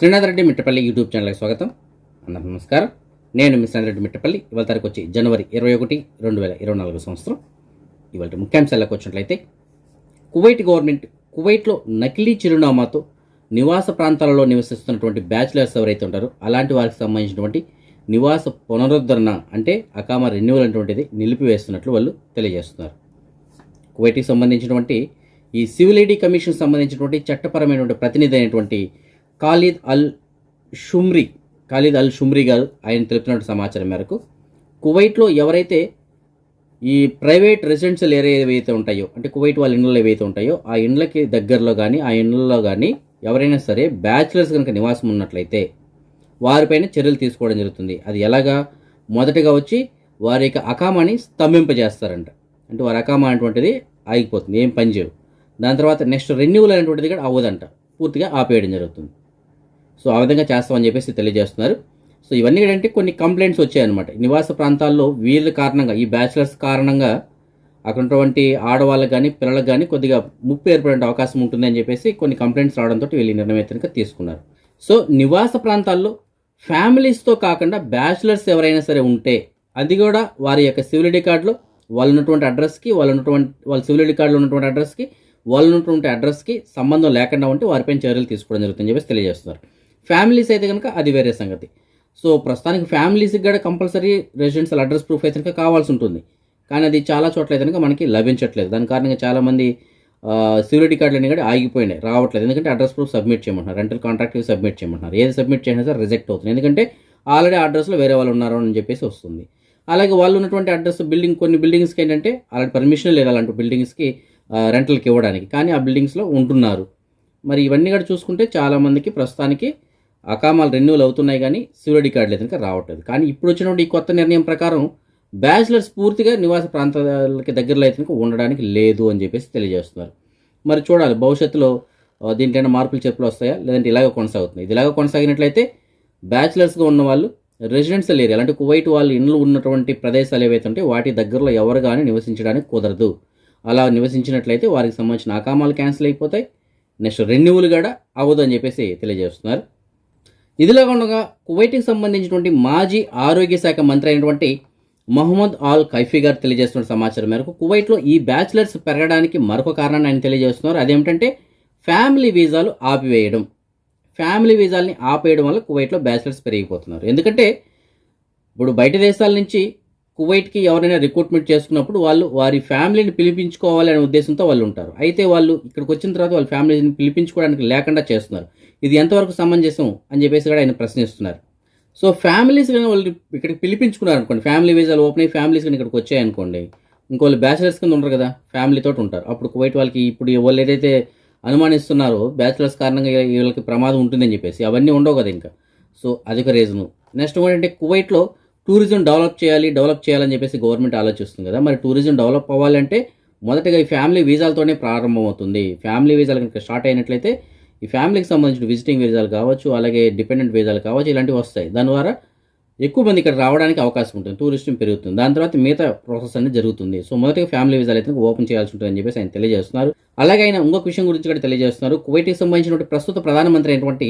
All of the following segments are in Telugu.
శ్రీనాథ్ రెడ్డి మిట్టపల్లి యూట్యూబ్ ఛానల్కి స్వాగతం. అందరికీ నమస్కారం. నేను మీ శ్రీనాథ్ రెడ్డి మిట్టపల్లి. ఇవాళ తారీఖు వచ్చి జనవరి ఇరవై ఒకటి రెండు వేల ఇరవై నాలుగు సంవత్సరం. ఇవాళ ముఖ్యాంశాలకు వచ్చినట్లయితే కువైట్ గవర్నమెంట్ కువైట్లో నకిలీ చిరునామాతో నివాస ప్రాంతాలలో నివసిస్తున్నటువంటి బ్యాచిలర్స్ ఎవరైతే ఉంటారో అలాంటి వారికి సంబంధించినటువంటి నివాస పునరుద్ధరణ అంటే అకామ రెన్యువల్ అనేటువంటిది నిలిపివేస్తున్నట్లు వాళ్ళు తెలియజేస్తున్నారు. కువైట్కి సంబంధించినటువంటి ఈ సివిల్ ఐడి కమిషన్ సంబంధించినటువంటి చట్టపరమైనటువంటి ప్రతినిధి అయినటువంటి ఖాలిద్ అల్ షుమ్రీ ఖాలిద్ అల్ షుమ్రీ గారు ఆయన తెలిపినటువంటి సమాచారం మేరకు కువైట్లో ఎవరైతే ఈ ప్రైవేట్ రెసిడెన్షియల్ ఏరియా ఏవైతే ఉంటాయో అంటే కువైట్ వాళ్ళ ఇండ్లు ఏవైతే ఉంటాయో ఆ ఇండ్లకి దగ్గరలో కానీ ఆ ఇండ్లలో కానీ ఎవరైనా సరే బ్యాచిలర్స్ కనుక నివాసం ఉన్నట్లయితే వారిపైన చర్యలు తీసుకోవడం జరుగుతుంది. అది ఎలాగా? మొదటగా వచ్చి వారి యొక్క అకామాని స్తంభింపజేస్తారంట. అంటే వారి అకామా అనేటువంటిది ఆగిపోతుంది ఏం పని చేయవు. దాని తర్వాత నెక్స్ట్ రెన్యువల్ అనేటువంటిది కూడా అవ్వదంట. పూర్తిగా ఆపేయడం జరుగుతుంది. సో ఆ విధంగా చేస్తామని చెప్పేసి తెలియజేస్తున్నారు. సో ఇవన్నీ ఏంటంటే కొన్ని కంప్లైంట్స్ వచ్చాయన్నమాట. నివాస ప్రాంతాల్లో వీళ్ళ కారణంగా ఈ బ్యాచిలర్స్ కారణంగా అక్కడ ఉన్నటువంటి ఆడవాళ్ళకి కానీ పిల్లలకు కానీ కొద్దిగా ముప్పు ఏర్పడే అవకాశం ఉంటుంది అని చెప్పేసి కొన్ని కంప్లైంట్స్ రావడంతో వీళ్ళు ఈ నిర్ణయం తీసుకున్నారు. సో నివాస ప్రాంతాల్లో ఫ్యామిలీస్తో కాకుండా బ్యాచిలర్స్ ఎవరైనా సరే ఉంటే అది కూడా వారి యొక్క సివిల్ ఐడి కార్డులో వాళ్ళు ఉన్నటువంటి అడ్రస్కి వాళ్ళు ఉన్నటువంటి వాళ్ళ సివిల్ ఐడి కార్డులో ఉన్నటువంటి అడ్రస్కి వాళ్ళు ఉన్నటువంటి అడ్రస్కి సంబంధం లేకుండా ఉంటే వారిపైన చర్యలు తీసుకోవడం జరుగుతుందని చెప్పేసి తెలియజేస్తున్నారు. ఫ్యామిలీస్ అయితే కనుక అది వేరే సంగతి. సో ప్రస్తుతానికి ఫ్యామిలీస్కి కూడా కంపల్సరీ రెసిడెన్షియల్ అడ్రస్ ప్రూఫ్ అయితే కనుక కావాల్సి ఉంటుంది. కానీ అది చాలా చోట్ల అయితే కనుక మనకి లభించట్లేదు. దాని కారణంగా చాలామంది సెక్యూరిటీ కార్డులన్నీ కూడా ఆగిపోయినాయి రావట్లేదు. ఎందుకంటే అడ్రస్ ప్రూఫ్ సబ్మిట్ చేయమంటున్నారు రెంటల్ కాంట్రాక్ట్ సబ్మిట్ చేయమంటున్నారు. ఏది సబ్మిట్ చేసినా సరే రిజెక్ట్ అవుతుంది ఎందుకంటే ఆల్రెడీ అడ్రస్లో వేరే వాళ్ళు ఉన్నారు అని చెప్పేసి వస్తుంది. అలాగే వాళ్ళు ఉన్నటువంటి అడ్రస్ బిల్డింగ్ కొన్ని బిల్డింగ్స్కి ఏంటంటే అలాంటి పర్మిషన్ లేదు అలాంటి బిల్డింగ్స్కి రెంటల్కి ఇవ్వడానికి. కానీ ఆ బిల్డింగ్స్లో ఉంటున్నారు. మరి ఇవన్నీ కూడా చూసుకుంటే చాలామందికి ప్రస్తుతానికి అకామాలు రెన్యూవల్ అవుతున్నాయి కానీ సివిలిటీ కార్డులు అయితే కనుక రావట్లేదు. కానీ ఇప్పుడు వచ్చినటువంటి ఈ కొత్త నిర్ణయం ప్రకారం బ్యాచిలర్స్ పూర్తిగా నివాస ప్రాంతాలకి దగ్గరలో అయితే కనుక ఉండడానికి లేదు అని చెప్పేసి తెలియజేస్తున్నారు. మరి చూడాలి భవిష్యత్తులో ఆ, దీంట్లో మార్పులు చెప్పులు వస్తాయా? లేదంటే ఇలాగ కొనసాగుతుంది ఇది ఇలాగ కొనసాగినట్లయితే బ్యాచిలర్స్గా ఉన్న వాళ్ళు రెసిడెన్షియల్ ఏరియా అంటే కువైట్ వాళ్ళు ఇండ్లు ఉన్నటువంటి ప్రదేశాలు ఏవైతే ఉంటే వాటి దగ్గరలో ఎవరు కానీ నివసించడానికి కుదరదు. అలా నివసించినట్లయితే వారికి సంబంధించిన అకామాలు క్యాన్సిల్ అయిపోతాయి. నెక్స్ట్ రెన్యువల్ కూడా అవ్వదు అని చెప్పేసి తెలియజేస్తున్నారు. ఇదిలా ఉండగా కువైట్కి సంబంధించినటువంటి మాజీ ఆరోగ్య శాఖ మంత్రి అయినటువంటి మహమ్మద్ ఆల్ కైఫీ గారు తెలియజేస్తున్న సమాచారం మేరకు కువైట్లో ఈ బ్యాచిలర్స్ పెరగడానికి మరొక కారణాన్ని ఆయన తెలియజేస్తున్నారు. అదేమిటంటే ఫ్యామిలీ వీజాలు ఆపివేయడం. ఫ్యామిలీ వీజాలని ఆపేయడం వల్ల కువైట్లో బ్యాచిలర్స్ పెరిగిపోతున్నారు. ఎందుకంటే ఇప్పుడు బయట దేశాల నుంచి కువైట్కి ఎవరైనా రిక్రూట్మెంట్ చేసుకున్నప్పుడు వాళ్ళు వారి ఫ్యామిలీని పిలిపించుకోవాలనే ఉద్దేశంతో వాళ్ళు ఉంటారు. అయితే వాళ్ళు ఇక్కడికి వచ్చిన తర్వాత వాళ్ళ ఫ్యామిలీని పిలిపించుకోవడానికి లేకుండా చేస్తున్నారు. ఇది ఎంతవరకు సమంజసం అని చెప్పేసి కూడా ఆయన ప్రశ్నిస్తున్నారు. సో ఫ్యామిలీస్ కానీ వాళ్ళు ఇక్కడికి పిలిపించుకున్నారు అనుకోండి ఫ్యామిలీ వీసాలు ఓపెన్ అయ్యి ఫ్యామిలీస్ కానీ ఇక్కడికి వచ్చాయనుకోండి ఇంకోళ్ళు బ్యాచిలర్స్ కింద ఉండరు కదా ఫ్యామిలీతో ఉంటారు. అప్పుడు కువైట్ వాళ్ళకి ఇప్పుడు వాళ్ళు ఏదైతే అనుమానిస్తున్నారో బ్యాచిలర్స్ కారణంగా వీళ్ళకి ప్రమాదం ఉంటుందని చెప్పేసి అవన్నీ ఉండవు కదా ఇంకా. సో అదొక రీజను. నెక్స్ట్ ఏంటంటే కువైట్లో టూరిజం డెవలప్ చేయాలి డెవలప్ చేయాలని చెప్పేసి గవర్నమెంట్ ఆలోచిస్తుంది కదా. మరి టూరిజం డెవలప్ అవ్వాలంటే మొదటగా ఈ ఫ్యామిలీ వీజాలతోనే ప్రారంభమవుతుంది. ఫ్యామిలీ వీజాలు కనుక స్టార్ట్ అయినట్లయితే ఈ ఫ్యామిలీకి సంబంధించిన విజిటింగ్ వీసాలు కావచ్చు అలాగే డిపెండెంట్ వీసాలు కావచ్చు ఇలాంటివి వస్తాయి. దాని ద్వారా ఎక్కువ మంది ఇక్కడ రావడానికి అవకాశం ఉంటుంది. టూరిస్టం పెరుగుతుంది. దాని తర్వాత మిగతా ప్రాసెస్ అనేది జరుగుతుంది. సో మొదటిగా ఫ్యామిలీ వీసాలు అయితే ఓపెన్ చేయాల్సి ఉంటుందని చెప్పేసి ఆయన తెలియజేస్తున్నారు. అలాగే ఆయన ఇంకొక విషయం గురించి కూడా తెలియజేస్తున్నారు. కువైట్కి సంబంధించినటువంటి ప్రస్తుత ప్రధానమంత్రి అయినటువంటి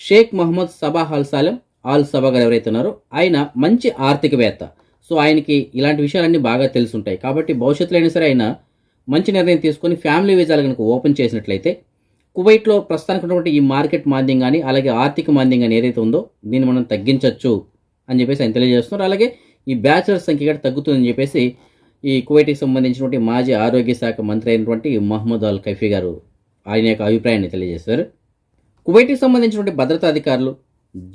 Sheikh Mohammad Sabah Al Salem Al Sabah గారు ఎవరైతే ఉన్నారో ఆయన మంచి ఆర్థికవేత్త. సో ఆయనకి ఇలాంటి విషయాలన్నీ బాగా తెలుసుంటాయి. కాబట్టి భవిష్యత్తులో అయినా సరే ఆయన మంచి నిర్ణయం తీసుకొని ఫ్యామిలీ వీసాలు కనుక ఓపెన్ చేసినట్లయితే కువైట్లో ప్రస్తుతానికి ఉన్నటువంటి ఈ మార్కెట్ మాంద్యం కానీ అలాగే ఆర్థిక మాంద్యం కానీ ఏదైతే ఉందో దీన్ని మనం తగ్గించవచ్చు అని చెప్పేసి ఆయన తెలియజేస్తున్నారు. అలాగే ఈ బ్యాచిలర్స్ సంఖ్య కూడా తగ్గుతుందని చెప్పేసి ఈ కువైట్కి సంబంధించినటువంటి మాజీ ఆరోగ్య శాఖ మంత్రి అయినటువంటి మహమ్మద్ అల్ కైఫీ గారు ఆయన యొక్క అభిప్రాయాన్ని తెలియజేశారు. కువైట్కి సంబంధించినటువంటి భద్రతా అధికారులు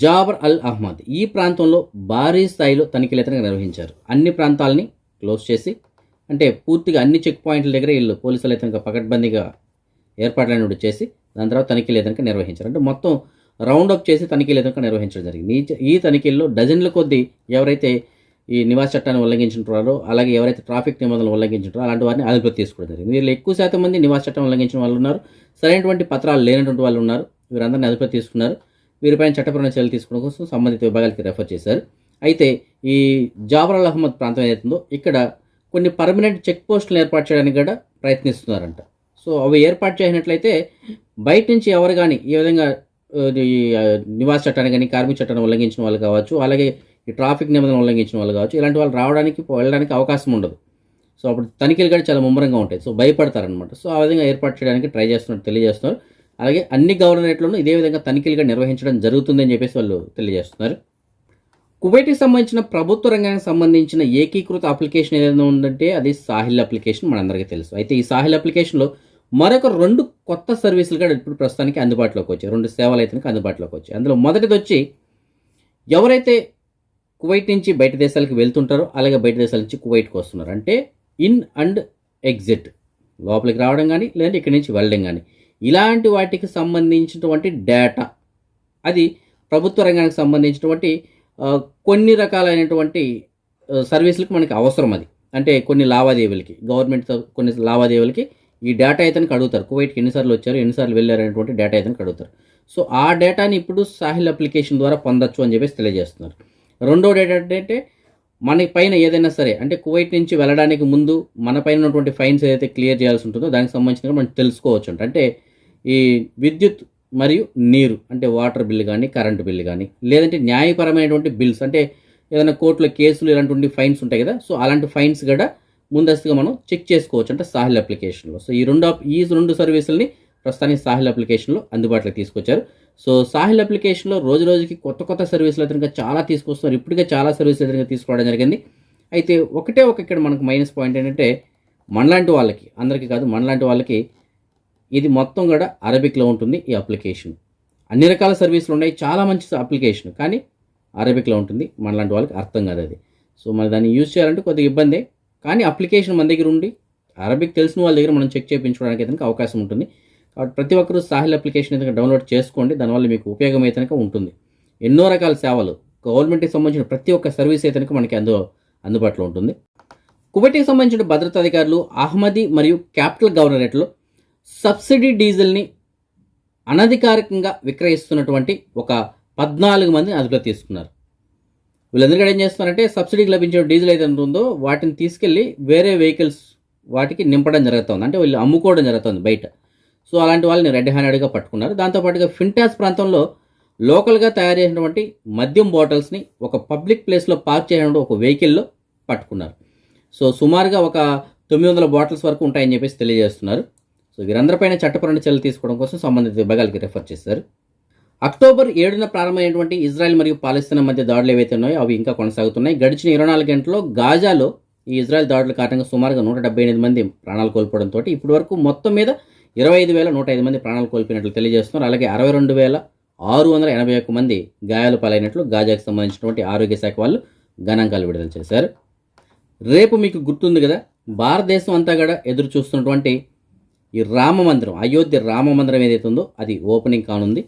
జాబర్ అల్ అహ్మద్ ఈ ప్రాంతంలో భారీ స్థాయిలో తనిఖీలు నిర్వహించారు. అన్ని ప్రాంతాలని క్లోజ్ చేసి అంటే పూర్తిగా అన్ని చెక్ పాయింట్ల దగ్గర వీళ్ళు పోలీసులు అయితే కనుక పకడ్బందీగా ఏర్పాట్లను చేసి దాని తర్వాత తనిఖీలు ఏదైనా నిర్వహించారు. అంటే మొత్తం రౌండ్ అప్ చేసి తనిఖీలు ఏదైనా నిర్వహించడం జరిగింది. ఈ తనిఖీల్లో డజన్ల కొద్దీ ఎవరైతే ఈ నివాస చట్టాన్ని ఉల్లంఘించుంటారో అలాగే ఎవరైతే ట్రాఫిక్ నిబంధనలు ఉల్లంఘించుంటారో అలాంటి వారిని అదుపులో తీసుకోవడం జరిగింది. వీళ్ళు ఎక్కువ శాతం మంది నివాస చట్టం ఉల్లంఘించిన వాళ్ళు ఉన్నారు. సరైనటువంటి పత్రాలు లేనటువంటి వాళ్ళు ఉన్నారు. వీరందరినీ అదుపులో తీసుకున్నారు. వీరిపైన చట్టపరమైన చర్యలు తీసుకోవడం కోసం సంబంధిత విభాగాలకి రెఫర్ చేశారు. అయితే ఈ జాబర్ అల్ అహ్మద్ ప్రాంతం ఏదైతుందో ఇక్కడ కొన్ని పర్మనెంట్ చెక్ పోస్టులు ఏర్పాటు చేయడానికి కూడా ప్రయత్నిస్తున్నారంట. సో అవి ఏర్పాటు చేసినట్లయితే బయట నుంచి ఎవరు కానీ ఈ విధంగా నివాస చట్టాన్ని కానీ కార్మిక చట్టాన్ని ఉల్లంఘించిన వాళ్ళు కావచ్చు అలాగే ఈ ట్రాఫిక్ నిబంధనలు ఉల్లంఘించిన వాళ్ళు కావచ్చు ఇలాంటి వాళ్ళు రావడానికి వెళ్ళడానికి అవకాశం ఉండదు. సో అప్పుడు తనిఖీలు కూడా చాలా ముమ్మరంగా ఉంటాయి. సో భయపడతారనమాట సో ఆ విధంగా ఏర్పాటు చేయడానికి ట్రై చేస్తున్నట్టు తెలియజేస్తున్నారు. అలాగే అన్ని గవర్నరేట్లను ఇదే విధంగా తనిఖీలుగా నిర్వహించడం జరుగుతుందని చెప్పేసి వాళ్ళు తెలియజేస్తున్నారు. కువైట్కి సంబంధించిన ప్రభుత్వ రంగానికి సంబంధించిన ఏకీకృత అప్లికేషన్ ఏదైనా ఉందంటే అది సాహిల్ అప్లికేషన్ మనందరికీ తెలుసు. అయితే ఈ సాహిల్ అప్లికేషన్లో మరొక రెండు కొత్త సర్వీసులు కూడా ఇప్పుడు ప్రస్తుతానికి అందుబాటులోకి వచ్చాయి. రెండు సేవలు అయితే అందుబాటులోకి వచ్చాయి. అందులో మొదటిది వచ్చి ఎవరైతే కువైట్ నుంచి బయట దేశాలకు వెళ్తుంటారో అలాగే బయట దేశాల నుంచి కువైట్కి వస్తున్నారు. అంటే ఇన్ అండ్ ఎగ్జిట్. లోపలికి రావడం కానీ లేదంటే ఇక్కడి నుంచి వెళ్ళడం కానీ ఇలాంటి వాటికి సంబంధించినటువంటి డేటా అది ప్రభుత్వ రంగానికి సంబంధించినటువంటి కొన్ని రకాలైనటువంటి సర్వీసులకు మనకి అవసరం అది. అంటే కొన్ని లావాదేవీలకి గవర్నమెంట్ కొన్ని లావాదేవీలకి ఈ డేటా అయితే అడుగుతారు కువైట్కి ఎన్నిసార్లు వచ్చారు ఎన్నిసార్లు వెళ్ళారు అనేటువంటి డేటా అయితే అడుగుతారు సో ఆ డేటాని ఇప్పుడు సాహిల్ అప్లికేషన్ ద్వారా పొందొచ్చు అని చెప్పేసి తెలియజేస్తున్నారు. రెండో డేటా ఏంటంటే మన పైన ఏదైనా సరే అంటే కువైట్ నుంచి వెళ్ళడానికి ముందు మన పైన ఉన్నటువంటి ఫైన్స్ ఏదైతే క్లియర్ చేయాల్సి ఉంటుందో దానికి సంబంధించిన మనం తెలుసుకోవచ్చు. అంటే ఈ విద్యుత్ మరియు నీరు అంటే వాటర్ బిల్లు కానీ కరెంటు బిల్లు కానీ లేదంటే న్యాయపరమైనటువంటి బిల్స్ అంటే ఏదైనా కోర్టులో కేసులు ఇలాంటి ఫైన్స్ ఉంటాయి కదా సో అలాంటి ఫైన్స్ కూడా ముందస్తుగా మనం చెక్ చేసుకోవచ్చు. అంటే సాహిల్ అప్లికేషన్లో సో ఈ రెండు ఈ రెండు సర్వీసుల్ని ప్రస్తుతానికి సాహిల్ అప్లికేషన్లో అందుబాటులోకి తీసుకొచ్చారు. సో సాహిల్ అప్లికేషన్లో రోజు రోజుకి కొత్త కొత్త సర్వీసులు అయితే చాలా తీసుకొస్తున్నారు. ఇప్పటికే చాలా సర్వీసులు అయితే తీసుకోవడం జరిగింది. అయితే ఒకటే ఒక ఇక్కడ మనకు మైనస్ పాయింట్ ఏంటంటే మనలాంటి వాళ్ళకి అందరికీ కాదు మనలాంటి వాళ్ళకి ఇది మొత్తం కూడా అరబిక్లో ఉంటుంది ఈ అప్లికేషన్ అన్ని రకాల సర్వీసులు ఉన్నాయి. చాలా మంచి అప్లికేషన్ కానీ అరబిక్లో ఉంటుంది. మనలాంటి వాళ్ళకి అర్థం కాదు అది. సో మరి దాన్ని యూజ్ చేయాలంటే కొద్దిగా ఇబ్బంది. కానీ అప్లికేషన్ మన దగ్గర ఉండి అరబిక్ తెలిసిన వాళ్ళ దగ్గర మనం చెక్ చేయించుకోవడానికి అయితే అవకాశం ఉంటుంది. కాబట్టి ప్రతి ఒక్కరూ సాహిల్ అప్లికేషన్ అయితే డౌన్లోడ్ చేసుకోండి. దానివల్ల మీకు ఉపయోగం అయితే ఉంటుంది. ఎన్నో రకాల సేవలు. గవర్నమెంట్కి సంబంధించిన ప్రతి ఒక్క సర్వీస్ అయితే మనకి అందు అందుబాటులో ఉంటుంది. కువైట్కి సంబంధించిన భద్రతా అధికారులు అహ్మదీ మరియు క్యాపిటల్ గవర్నరేట్లో సబ్సిడీ డీజిల్ని అనధికారికంగా విక్రయిస్తున్నటువంటి ఒక పద్నాలుగు మందిని అదుపులో తీసుకున్నారు. వీళ్ళందరికీ ఏం చేస్తున్నారంటే సబ్సిడీకి లభించే డీజిల్ ఏదైతే ఉందో వాటిని తీసుకెళ్ళి వేరే వెహికల్స్ వాటికి నింపడం జరుగుతుంది. అంటే వీళ్ళు అమ్ముకోవడం జరుగుతుంది బయట. సో అలాంటి వాళ్ళని రెడ్ హ్యాండెడ్గా పట్టుకున్నారు. దాంతోపాటుగా ఫింటాస్ ప్రాంతంలో లోకల్గా తయారు చేసినటువంటి మద్యం బాటిల్స్ని ఒక పబ్లిక్ ప్లేస్లో పార్క్ చేయడం ఒక వెహికల్లో పట్టుకున్నారు. సో సుమారుగా ఒక తొమ్మిది వందల బాటిల్స్ వరకు ఉంటాయని చెప్పేసి తెలియజేస్తున్నారు. సో వీరందరిపైన చట్టపరమైన చర్యలు తీసుకోవడం కోసం సంబంధిత విభాగాలకి రిఫర్ చేశారు. అక్టోబర్ ఏడున ప్రారంభమైనటువంటి ఇజ్రాయెల్ మరియు పాలస్తీనా మధ్య దాడులు ఏవైతే ఉన్నాయో అవి ఇంకా కొనసాగుతున్నాయి. గడిచిన ఇరవై నాలుగు గంటల్లో గాజాలో ఈ ఇజ్రాయెల్ దాడుల కారణంగా సుమారుగా నూట డెబ్బై ఎనిమిది మంది ప్రాణాలు కోల్పోవడంతో ఇప్పటి వరకు మొత్తం మీద ఇరవై ఐదు వేల నూట ఐదు మంది ప్రాణాలు కోల్పోయినట్లు తెలియజేస్తున్నారు. అలాగే అరవై రెండు వేల ఆరు వందల ఎనభై ఒక్క మంది గాయాలు పాలైనట్లు గాజాకు సంబంధించినటువంటి ఆరోగ్య శాఖ వాళ్ళు గణాంకాలు విడుదల చేశారు. రేపు మీకు గుర్తుంది కదా భారతదేశం అంతా కూడా ఎదురు చూస్తున్నటువంటి ఈ రామ మందిరం అయోధ్య రామ మందిరం ఏదైతే ఉందో అది ఓపెనింగ్ కానుంది.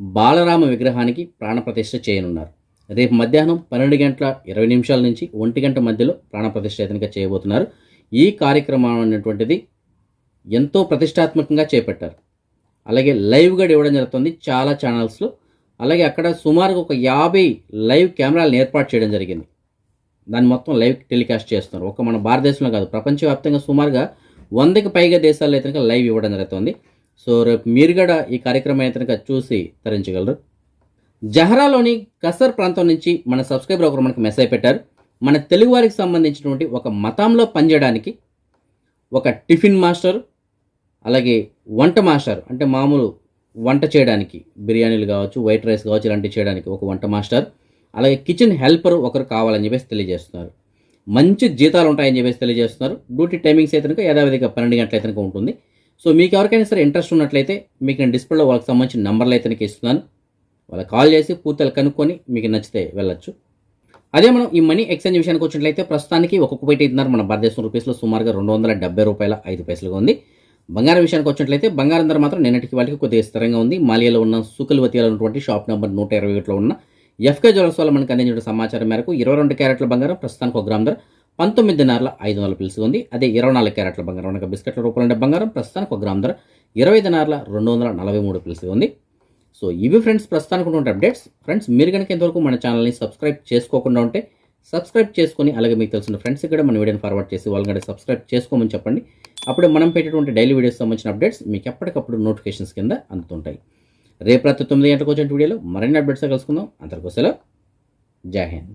బాలరామ విగ్రహానికి ప్రాణప్రతిష్ఠ చేయనున్నారు. రేపు మధ్యాహ్నం పన్నెండు గంటల ఇరవై నిమిషాల నుంచి ఒంటి గంట మధ్యలో ప్రాణప్రతిష్ఠ అయితే చేయబోతున్నారు. ఈ కార్యక్రమం అనేటువంటిది ఎంతో ప్రతిష్టాత్మకంగా చేపట్టారు. అలాగే లైవ్గా ఇవ్వడం జరుగుతుంది చాలా ఛానల్స్లో అలాగే అక్కడ సుమారుగా ఒక యాభై లైవ్ కెమెరాలను ఏర్పాటు చేయడం జరిగింది. దాన్ని మొత్తం లైవ్ టెలికాస్ట్ చేస్తున్నారు. ఒక మన భారతదేశంలో కాదు ప్రపంచవ్యాప్తంగా సుమారుగా వందకి పైగా దేశాల్లో అయితే లైవ్ ఇవ్వడం జరుగుతుంది. సో రేపు మీరు కూడా ఈ కార్యక్రమం అయితే చూసి తరించగలరు. జహరాలోని కసర్ ప్రాంతం నుంచి మన సబ్స్క్రైబర్ ఒకరు మనకు మెసేజ్ పెట్టారు. మన తెలుగు వారికి సంబంధించినటువంటి ఒక మతంలో పనిచేయడానికి ఒక టిఫిన్ మాస్టర్ అలాగే వంట మాస్టర్ అంటే మామూలు వంట చేయడానికి బిర్యానీలు కావచ్చు వైట్ రైస్ కావచ్చు ఇలాంటివి చేయడానికి ఒక వంట మాస్టర్ అలాగే కిచెన్ హెల్పర్ ఒకరు కావాలని చెప్పేసి తెలియజేస్తున్నారు. మంచి జీతాలు ఉంటాయని చెప్పేసి తెలియజేస్తున్నారు. డ్యూటీ టైమింగ్స్ అయితే కనుక యథావిధిగా పన్నెండు గంటల అయితే ఉంటుంది. సో మీకు ఎవరికైనా సరే ఇంట్రెస్ట్ ఉన్నట్లయితే మీకు నేను డిస్ప్లేలో వాళ్ళకి సంబంధించిన నెంబర్లు అయితే నీకు ఇస్తున్నాను. వాళ్ళకి కాల్ చేసి పూర్తిగా కనుక్కొని మీకు నచ్చితే వెళ్ళొచ్చు. అదే మనం ఈ మనీ ఎక్స్చేంజ్ విషయానికి వచ్చినట్లయితే ప్రస్తుతానికి ఒక్కొక్క బయట ఇద్దరు మన భారతదేశం రూపీస్లో సుమారుగా రెండు వందల డెబ్బై రూపాయల ఐదు పైసలుగా ఉంది. బంగారం విషయానికి వచ్చినట్లయితే బంగారం ధర మాత్రం నిన్నటికి వాళ్ళకి కొద్దిగా స్థిరంగా ఉంది. మాలియాలో ఉన్న సుకల్వతిలో ఉన్నటువంటి షాప్ నెంబర్ నూట ఇరవై ఒకటిలో ఉన్న ఎఫ్కే జ్యువెల్స్ వల్ల మనకు అందించిన సమాచారం మేరకు ఇరవై రెండు క్యారెట్ల బంగారం ప్రస్తుతానికి ఒక గ్రామ్ ధర పంతొమ్మిదిన్నరల ఐదు వందల పిలుస్తుంది ఉంది అదే ఇరవై నాలుగు క్యారెట్ల బంగారం. అనగా బిస్కెట్ల రూపంలో ఉండే బంగారం. ప్రస్తుతానికి ఒక గ్రామ్ ధర ఇరవై దినార్ల రెండు వందల నలభై మూడు పిలుస్తుంది ఉంది సో ఇవి ఫ్రెండ్స్ ప్రస్తుతానికి ఉన్నటువంటి అప్డేట్స్. ఫ్రెండ్స్ మీరు కనుక ఇంతవరకు మన ఛానల్ని సబ్స్క్రైబ్ చేసుకోకుండా ఉంటే సబ్స్క్రైబ్ చేసుకొని అలాగే మీకు తెలిసిన ఫ్రెండ్స్ కూడా మన వీడియోని ఫార్వర్డ్ చేసి వాళ్ళని కూడా సబ్స్క్రైబ్ చేసుకోమని చెప్పండి. అప్పుడే మనం పెట్టేటువంటి డైలీ వీడియోస్ సంబంధించిన అప్డేట్స్ మీకు ఎప్పటికప్పుడు నోటిఫికేషన్స్ కింద అందుతుంటాయి. రేపు రాత్రి తొమ్మిది గంటలకు వచ్చిన వీడియోలో మరిన్ని అప్డేట్స్ కలుసుకుందాం. అంతవరకు సెలవు. జై హింద్.